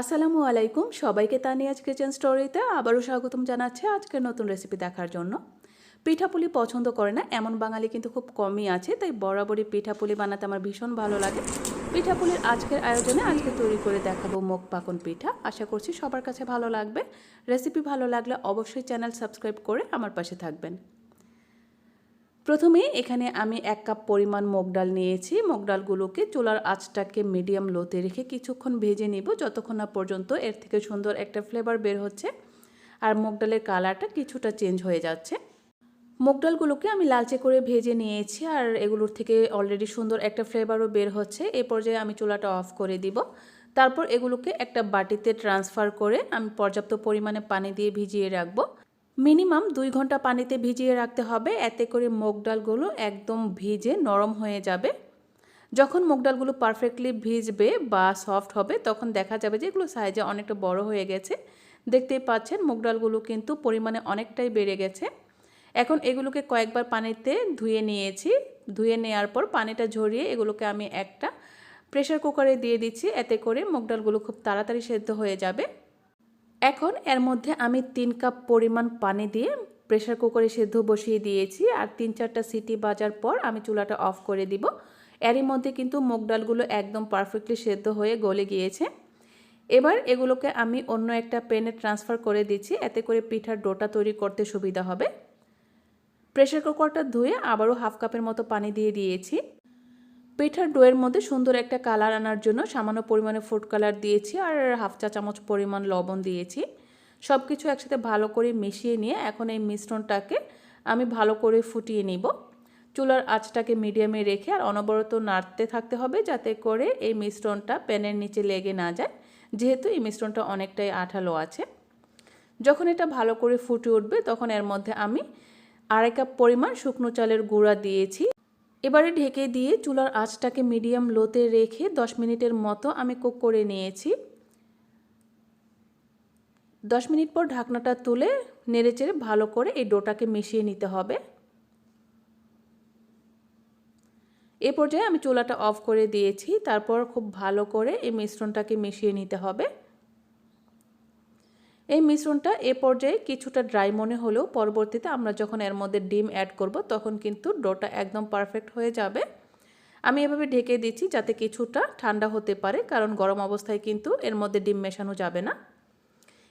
আসসালামু আলাইকুম। সবাইকে তানিয়াজ কিচেন স্টোরিতে আবারও স্বাগতম জানাচ্ছে আজকের নতুন রেসিপি দেখার জন্য। পিঠাপুলি পছন্দ করে না, এমন বাঙালি কিন্তু খুব কমই আছে, তাই বরাবরই পিঠাপুলি বানাতে আমার ভীষণ ভালো লাগে। পিঠাপুলির আজকের আয়োজনে আজকে তৈরি করে দেখাবো মুখ পাকন পিঠা। আশা করছি সবার কাছে ভালো লাগবে। রেসিপি ভালো লাগলে অবশ্যই চ্যানেল সাবস্ক্রাইব করে আমার পাশে থাকবেন। প্রথমে এখানে আমি এক কাপ পরিমাণ মুগ ডাল নিয়েছি। মুগ ডালগুলোকে চুলার আঁচটাকে মিডিয়াম লোতে রেখে কিছুক্ষণ ভেজে নিব। যতক্ষণ না পর্যন্ত এর থেকে সুন্দর একটা ফ্লেভার বের হচ্ছে আর মুগ ডালের কালারটা কিছুটা চেঞ্জ হয়ে যাচ্ছে। মুগ ডালগুলোকে আমি লালচে করে ভেজে নিয়েছি আর এগুলোর থেকে অলরেডি সুন্দর একটা ফ্লেভারও বের হচ্ছে। এ পর্যায়ে আমি চুলাটা অফ করে দিব। তারপর এগুলোকে একটা বাটিতে ট্রান্সফার করে আমি পর্যাপ্ত পরিমাণে পানি দিয়ে ভিজিয়ে রাখব। মিনিমাম দুই ঘণ্টা পানিতে ভিজিয়ে রাখতে হবে। এতে করে মুগ ডালগুলো একদম ভিজে নরম হয়ে যাবে। যখন মুগ ডালগুলো পারফেক্টলি ভিজবে বা সফট হবে, তখন দেখা যাবে যে এগুলো সাইজে অনেকটা বড় হয়ে গেছে। দেখতেই পাচ্ছেন মুগ ডালগুলো কিন্তু পরিমাণে অনেকটাই বেড়ে গেছে। এখন এগুলোকে কয়েকবার পানিতে ধুয়ে নিয়েছি। ধুয়ে নেওয়ার পর পানিটা ঝরিয়ে এগুলোকে আমি একটা প্রেশার কুকারে দিয়ে দিচ্ছি। এতে করে মুগ ডালগুলো খুব তাড়াতাড়ি সেদ্ধ হয়ে যাবে। এখন এর মধ্যে আমি তিন কাপ পরিমাণ পানি দিয়ে প্রেশার কুকারে সেদ্ধ বসিয়ে দিয়েছি আর তিন চারটা সিটি বাজার পর আমি চুলাটা অফ করে দিব। এরই মধ্যে কিন্তু মুগ ডালগুলো একদম পারফেক্টলি সেদ্ধ হয়ে গলে গিয়েছে। এবার এগুলোকে আমি অন্য একটা পেনে ট্রান্সফার করে দিচ্ছি, এতে করে পিঠার ডোটা তৈরি করতে সুবিধা হবে। প্রেশার কুকারটা ধুয়ে আবারও হাফ কাপের মতো পানি দিয়ে দিয়েছি। পিঠার ডোয়ের মধ্যে সুন্দর একটা কালার আনার জন্য সামান্য পরিমাণে ফুড কালার দিয়েছি আর হাফ চা চামচ পরিমাণ লবণ দিয়েছি। সব কিছু একসাথে ভালো করে মিশিয়ে নিয়ে এখন এই মিশ্রণটাকে আমি ভালো করে ফুটিয়ে নিব। চুলার আঁচটাকে মিডিয়ামে রেখে আর অনবরত নাড়তে থাকতে হবে যাতে করে এই মিশ্রণটা প্যানের নিচে লেগে না যায়। যেহেতু এই মিশ্রণটা অনেকটাই আঠালো আছে। যখন এটা ভালো করে ফুটে উঠবে তখন এর মধ্যে আমি আড়াই কাপ পরিমাণ শুকনো চালের গুঁড়া দিয়েছি। এবারে ঢেকে দিয়ে চুলার আঁচটাকে মিডিয়াম লোতে রেখে দশ মিনিটের মতো আমি কুক করে নিয়েছি। দশ মিনিট পর ঢাকনাটা তুলে নেড়েচেড়ে ভালো করে এই ডোটাকে মিশিয়ে নিতে হবে। এ পর্যায়ে আমি চুলাটা অফ করে দিয়েছি, তারপর খুব ভালো করে এই মিশ্রণটাকে মিশিয়ে নিতে হবে। এই মিশ্রণটা এ পর্যায়ে কিছুটা ড্রাই মনে হলেও পরবর্তীতে আমরা যখন এর মধ্যে ডিম অ্যাড করব, তখন কিন্তু ডোটা একদম পারফেক্ট হয়ে যাবে। আমি এভাবে ঢেকে দিচ্ছি যাতে কিছুটা ঠান্ডা হতে পারে, কারণ গরম অবস্থায় কিন্তু এর মধ্যে ডিম মেশানো যাবে না।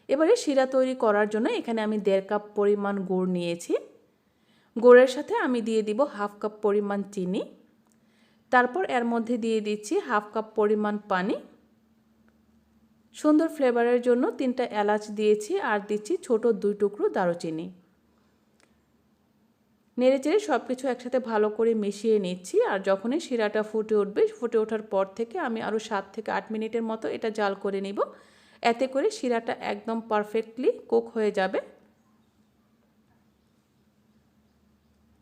এবারে শিরা তৈরি করার জন্য এখানে আমি দেড় কাপ পরিমাণ গুড় নিয়েছি। গুড়ের সাথে আমি দিয়ে দিব হাফ কাপ পরিমাণ চিনি। তারপর এর মধ্যে দিয়ে দিচ্ছি হাফ কাপ পরিমাণ পানি। সুন্দর ফ্লেভারের জন্য তিনটা এলাচ দিয়েছি আর দিচ্ছি ছোট দুই টুকরো দারুচিনি। নেড়ে চেড়ে সব কিছু একসাথে ভালো করে মিশিয়ে নিচ্ছি আর যখনই শিরাটা ফুটে উঠবে, ফুটে ওঠার পর থেকে আমি আরও সাত থেকে আট মিনিটের মতো এটা জাল করে নিব। এতে করে শিরাটা একদম পারফেক্টলি কুক হয়ে যাবে।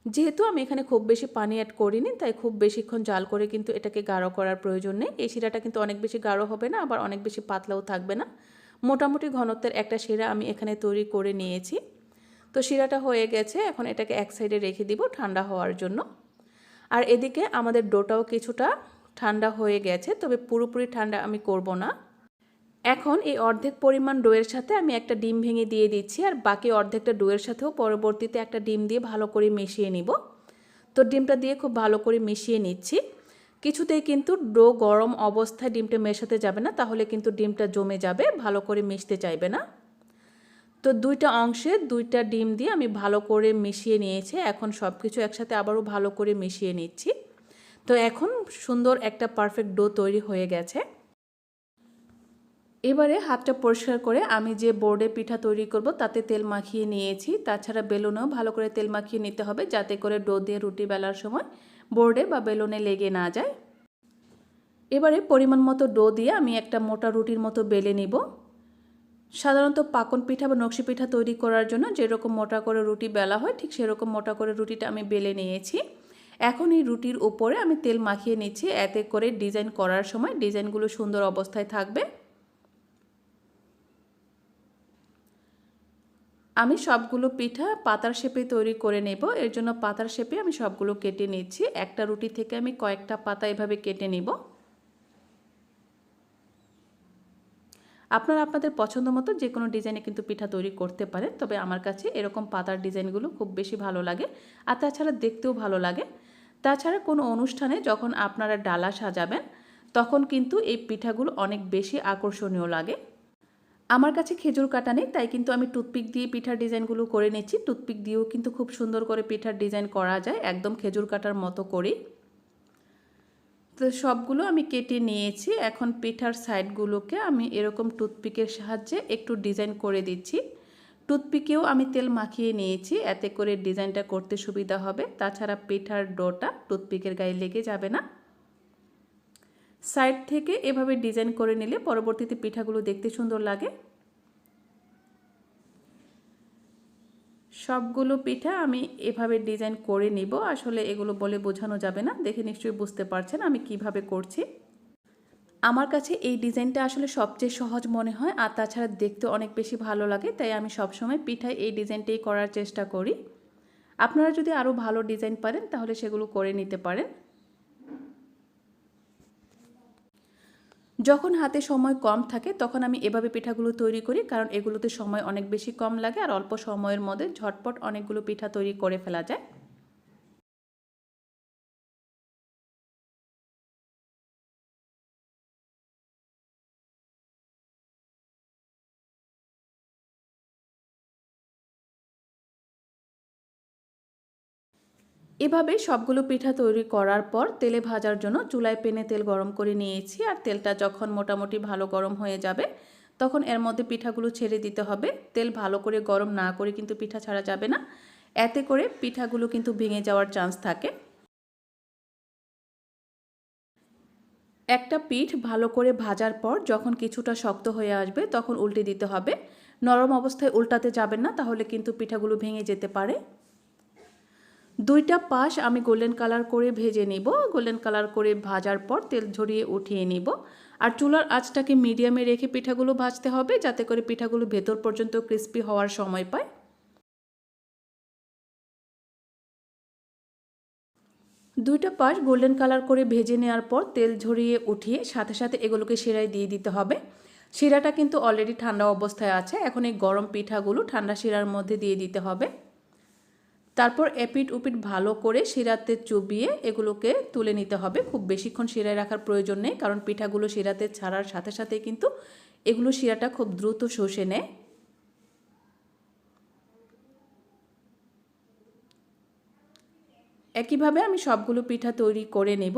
যেহেতু আমি এখানে খুব বেশি পানি অ্যাড করিনি, তাই খুব বেশিক্ষণ জাল করে কিন্তু এটাকে গাঢ় করার প্রয়োজন নেই। এই শিরাটা কিন্তু অনেক বেশি গাঢ় হবে না, আবার অনেক বেশি পাতলাও থাকবে না। মোটামুটি ঘনত্বের একটা শিরা আমি এখানে তৈরি করে নিয়েছি। তো শিরাটা হয়ে গেছে, এখন এটাকে এক সাইডে রেখে দিব ঠান্ডা হওয়ার জন্য। আর এদিকে আমাদের ডোটাও কিছুটা ঠান্ডা হয়ে গেছে, তবে পুরোপুরি ঠান্ডা আমি করব না। এখন এই অর্ধেক পরিমাণ ডোয়ের সাথে আমি একটা ডিম ভেঙে দিয়ে দিচ্ছি আর বাকি অর্ধেকটা ডোয়ের সাথেও পরবর্তীতে একটা ডিম দিয়ে ভালো করে মিশিয়ে নিব। তো ডিমটা দিয়ে খুব ভালো করে মিশিয়ে নিচ্ছি। কিছুতেই কিন্তু ডো গরম অবস্থায় ডিমটা মেশাতে যাবে না, তাহলে কিন্তু ডিমটা জমে যাবে, ভালো করে মিশতে চাইবে না। তো দুইটা অংশে দুইটা ডিম দিয়ে আমি ভালো করে মিশিয়ে নিয়েছি, এখন সব কিছু একসাথে আবারও ভালো করে মিশিয়ে নিচ্ছি। তো এখন সুন্দর একটা পারফেক্ট ডো তৈরি হয়ে গেছে। এবারে হাতটা পরিষ্কার করে আমি যে বোর্ডে পিঠা তৈরি করব, তাতে তেল মাখিয়ে নিয়েছি। তাছাড়া বেলুনেও ভালো করে তেল মাখিয়ে নিতে হবে, যাতে করে ডো দিয়ে রুটি বেলার সময় বোর্ডে বা বেলুনে লেগে না যায়। এবারে পরিমাণ মতো ডো দিয়ে আমি একটা মোটা রুটির মতো বেলে নিব। সাধারণত পাকন পিঠা বা নকশি পিঠা তৈরি করার জন্য যেরকম মোটা করে রুটি বেলা হয়, ঠিক সেরকম মোটা করে রুটিটা আমি বেলে নিয়েছি। এখন এই রুটির উপরে আমি তেল মাখিয়ে নিচ্ছি, এতে করে ডিজাইন করার সময় ডিজাইনগুলো সুন্দর অবস্থায় থাকবে। আমি সবগুলো পিঠা পাতার শেপে তৈরি করে নেব। এর জন্য পাতার শেপে আমি সবগুলো কেটে নিচ্ছি। একটা রুটি থেকে আমি কয়েকটা পাতা এভাবে কেটে নেব। আপনারা আপনাদের পছন্দ মতো যে কোনো ডিজাইনে কিন্তু পিঠা তৈরি করতে পারেন, তবে আমার কাছে এরকম পাতার ডিজাইনগুলো খুব বেশি ভালো লাগে আর তাছাড়া দেখতেও ভালো লাগে। তাছাড়া কোনো অনুষ্ঠানে যখন আপনারা ডালা সাজাবেন, তখন কিন্তু এই পিঠাগুলো অনেক বেশি আকর্ষণীয় লাগে। আমার কাছে খেজুর কাটা নেই, তাই কিন্তু আমি টুথপিক দিয়ে পিঠার ডিজাইনগুলো করে নিচ্ছি। টুথপিক দিয়েও কিন্তু খুব সুন্দর করে পিঠার ডিজাইন করা যায়, একদম খেজুর কাটার মতো করেই। তো সবগুলো আমি কেটে নিয়েছি, এখন পিঠার সাইডগুলোকে আমি এরকম টুথপিকের সাহায্যে একটু ডিজাইন করে দিচ্ছি। টুথপিকেও আমি তেল মাখিয়ে নিয়েছি, এতে করে ডিজাইনটা করতে সুবিধা হবে। তাছাড়া পিঠার ডোটা টুথপিকের গায়ে লেগে যাবে না। সাইড থেকে এভাবে ডিজাইন করে নিলে পরবর্তীতে পিঠাগুলো দেখতে সুন্দর লাগে। সবগুলো পিঠা আমি এভাবে ডিজাইন করে নিব। আসলে এগুলো বলে বোঝানো যাবে না। দেখে নিশ্চয়ই বুঝতে পারছেন আমি কীভাবে করছি। আমার কাছে এই ডিজাইনটা আসলে সবচেয়ে সহজ মনে হয় আর তাছাড়া দেখতে অনেক বেশি ভালো লাগে, তাই আমি সবসময় পিঠায় এই ডিজাইনটাই করার চেষ্টা করি। আপনারা যদি আরও ভালো ডিজাইন পারেন তাহলে সেগুলো করে নিতে পারেন। যখন হাতে সময় কম থাকে, তখন আমি এভাবে পিঠাগুলো তৈরি করি, কারণ এগুলোতে সময় অনেক বেশি কম লাগে আর অল্প সময়ের মধ্যে ঝটপট অনেকগুলো পিঠা তৈরি করে ফেলা যায়। এভাবে সবগুলো পিঠা তৈরি করার পর তেলে ভাজার জন্য চুলায় পেনে তেল গরম করে নিয়েছি আর তেলটা যখন মোটামুটি ভালো গরম হয়ে যাবে, তখন এর মধ্যে পিঠাগুলো ছেড়ে দিতে হবে। তেল ভালো করে গরম না করে কিন্তু পিঠা ছাড়া যাবে না। এতে করে পিঠাগুলো কিন্তু ভেঙে যাওয়ার চান্স থাকে। একটা পিঠ ভালো করে ভাজার পর যখন কিছুটা শক্ত হয়ে আসবে, তখন উল্টে দিতে হবে। নরম অবস্থায় উল্টাতে যাবেন না, তাহলে কিন্তু পিঠাগুলো ভেঙে যেতে পারে। দুইটা পাশ আমি গোল্ডেন কালার করে ভেজে নিব। গোল্ডেন কালার করে ভাজার পর তেল ঝরিয়ে উঠিয়ে নিব। আর চুলার আঁচটাকে মিডিয়ামে রেখে পিঠাগুলো ভাজতে হবে যাতে করে পিঠাগুলো ভেতর পর্যন্ত ক্রিস্পি হওয়ার সময় পায়। দুইটা পাশ গোল্ডেন কালার করে ভেজে নেওয়ার পর তেল ঝরিয়ে উঠিয়ে সাথে সাথে এগুলোকে শিরায় দিয়ে দিতে হবে। শিরাটা কিন্তু অলরেডি ঠান্ডা অবস্থায় আছে। এখন এই গরম পিঠাগুলো ঠান্ডা শিরার মধ্যে দিয়ে দিতে হবে। তারপর এপিট উপিট ভালো করে শিরাতে চুবিয়ে এগুলোকে তুলে নিতে হবে। খুব বেশিক্ষণ শিরায় রাখার প্রয়োজন নেই, কারণ পিঠাগুলো শিরাতে ছাড়ার সাথে সাথে কিন্তু এগুলো শিরাটা খুব দ্রুত শোষে নেয়। একইভাবে আমি সবগুলো পিঠা তৈরি করে নেব।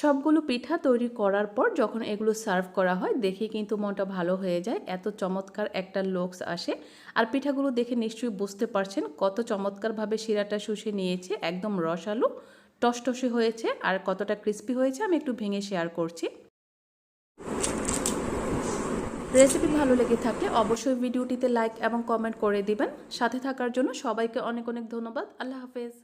সবগুলো পিঠা তৈরি করার পর যখন এগুলো সার্ভ করা হয়, দেখে কিন্তু মনটা ভালো হয়ে যায়। এত চমৎকার একটা লোকস আসে। আর পিঠাগুলো দেখে নিশ্চয়ই বুঝতে পারছেন কত চমৎকারভাবে শিরাটা শুষে নিয়েছে। একদম রসালু, টসটসে হয়েছে আর কতটা ক্রিস্পি হয়েছে আমি একটু ভেঙে শেয়ার করছি। রেসিপি ভালো লেগে থাকলে অবশ্যই ভিডিওটিতে লাইক এবং কমেন্ট করে দিবেন। সাথে থাকার জন্য সবাইকে অনেক অনেক ধন্যবাদ। আল্লাহ হাফেজ।